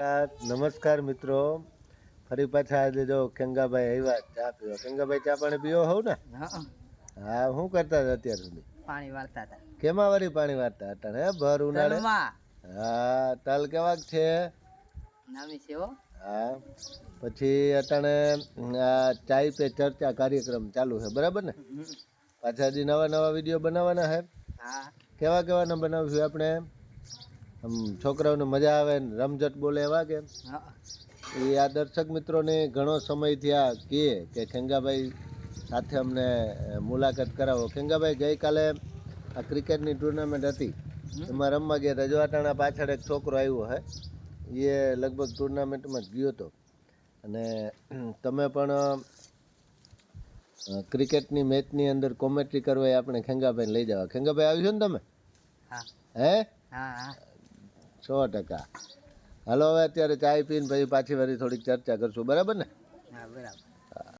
નમસ્કાર મિત્રો. ફરી પાછા આજે જો કેંગાભાઈ આવ્યા ચા પીવા. કેંગાભાઈ ચા પાણી પીવો હોવ ને? હા. શું કરતા હતા અત્યાર સુધી? પાણી વાળતા હતા. કેમાં વારી પાણી વાળતા હતા હે ભર ઉનાળે? હા તલ કેવાક છે? નામી છે હા. પછી અટાણે આ ચાય પે ચર્ચા કાર્યક્રમ ચાલુ છે બરાબર ને? પાછા હજી નવા નવા વીડિયો બનાવવાના છે. કેવા કેવાના બનાવશું આપણે? છોકરાઓને મજા આવે ને રમઝટ બોલે એવા કે એ આ દર્શક મિત્રોને ઘણો સમય થયા કહે કે ખેંગાભાઈ સાથે અમને મુલાકાત કરાવો. ખેંગાભાઈ ગઈકાલે આ ક્રિકેટની ટુર્નામેન્ટ હતી. એમાં રમવા ગયા. હતા જો પાછળ એક છોકરો આવ્યો હે. એ લગભગ ટુર્નામેન્ટમાં જ ગયો હતો. અને તમે પણ ક્રિકેટની મેચની અંદર કોમેન્ટ્રી કરવા એ આપણે ખેંગાભાઈને લઈ જવા. ખેંગાભાઈ આવ્યો ને તમે? હા. સો ટકા. હલો, હવે અત્યારે ચાય પીને પછી પાછી વળી થોડીક ચર્ચા કરશું. બરાબર ને? બરાબર.